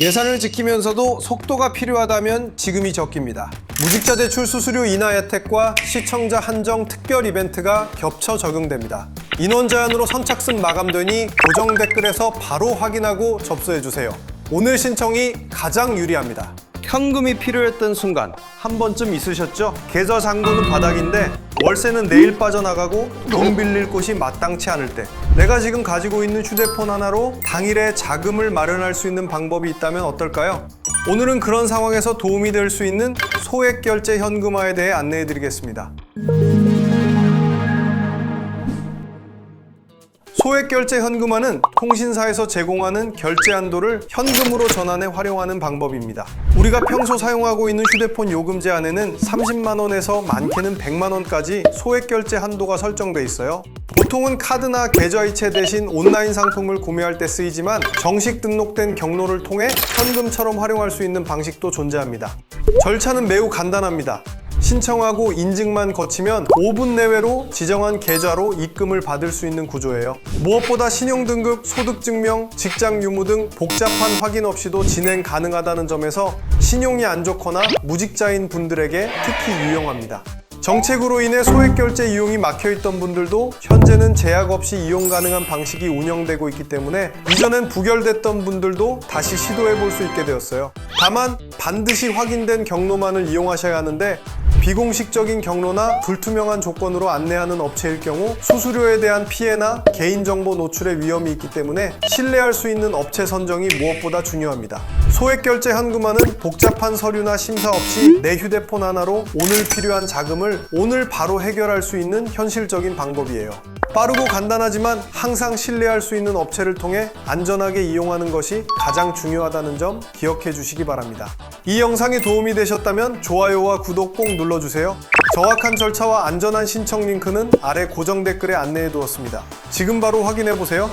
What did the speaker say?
예산을 지키면서도 속도가 필요하다면 지금이 적기입니다. 무직자 대출 수수료 인하 혜택과 시청자 한정 특별 이벤트가 겹쳐 적용됩니다. 인원 제한으로 선착순 마감되니 고정 댓글에서 바로 확인하고 접수해 주세요. 오늘 신청이 가장 유리합니다. 현금이 필요했던 순간 한 번쯤 있으셨죠? 계좌 잔고는 바닥인데 월세는 내일 빠져나가고 돈 빌릴 곳이 마땅치 않을 때 내가 지금 가지고 있는 휴대폰 하나로 당일에 자금을 마련할 수 있는 방법이 있다면 어떨까요? 오늘은 그런 상황에서 도움이 될 수 있는 소액 결제 현금화에 대해 안내해 드리겠습니다. 소액 결제 현금화는 통신사에서 제공하는 결제 한도를 현금으로 전환해 활용하는 방법입니다. 우리가 평소 사용하고 있는 휴대폰 요금 제한에는 30만 원에서 많게는 100만 원까지 소액 결제 한도가 설정돼 있어요. 보통은 카드나 계좌이체 대신 온라인 상품을 구매할 때 쓰이지만 정식 등록된 경로를 통해 현금처럼 활용할 수 있는 방식도 존재합니다. 절차는 매우 간단합니다. 신청하고 인증만 거치면 5분 내외로 지정한 계좌로 입금을 받을 수 있는 구조예요. 무엇보다 신용등급, 소득증명, 직장 유무 등 복잡한 확인 없이도 진행 가능하다는 점에서 신용이 안 좋거나 무직자인 분들에게 특히 유용합니다. 정책으로 인해 소액 결제 이용이 막혀 있던 분들도 현재는 제약 없이 이용 가능한 방식이 운영되고 있기 때문에 이전엔 부결됐던 분들도 다시 시도해 볼 수 있게 되었어요. 다만 반드시 확인된 경로만을 이용하셔야 하는데 비공식적인 경로나 불투명한 조건으로 안내하는 업체일 경우 수수료에 대한 피해나 개인정보 노출의 위험이 있기 때문에 신뢰할 수 있는 업체 선정이 무엇보다 중요합니다. 소액 결제 현금화는 복잡한 서류나 심사 없이 내 휴대폰 하나로 오늘 필요한 자금을 오늘 바로 해결할 수 있는 현실적인 방법이에요. 빠르고 간단하지만 항상 신뢰할 수 있는 업체를 통해 안전하게 이용하는 것이 가장 중요하다는 점 기억해 주시기 바랍니다. 이 영상이 도움이 되셨다면 좋아요와 구독 꼭 눌러주세요. 정확한 절차와 안전한 신청 링크는 아래 고정 댓글에 안내해 두었습니다. 지금 바로 확인해 보세요.